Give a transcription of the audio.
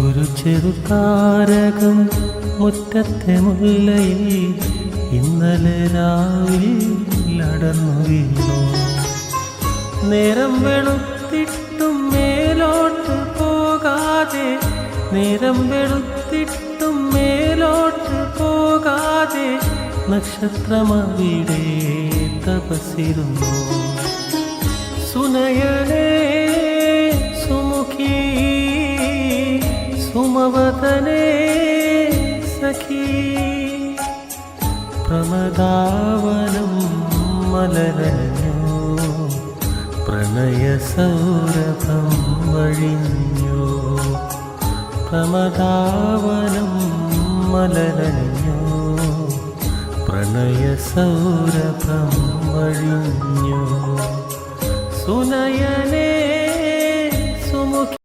ഒരു ചെറുതാരകം മുറ്റത്തെ മുല്ലയിൽ ഇന്നലെ രാവിൽ നടന്നു വീണു. നേരം വെളുത്തിട്ടും മേലോട്ട് പോകാതെ നേരം വെളുത്തിട്ടും മേലോട്ട് പോകാതെ നക്ഷത്രമവിടെ തപസിരുന്നു സുനയനേ സുമവദനേ സഖി പ്രമദാവനം മലരഞ്ഞു പ്രണയസൗരഭം വഴിഞ്ഞു പ്രമദാവനം മലരഞ്ഞു പ്രണയ സൗരഭം വഴിഞ്ഞു സുനയനേ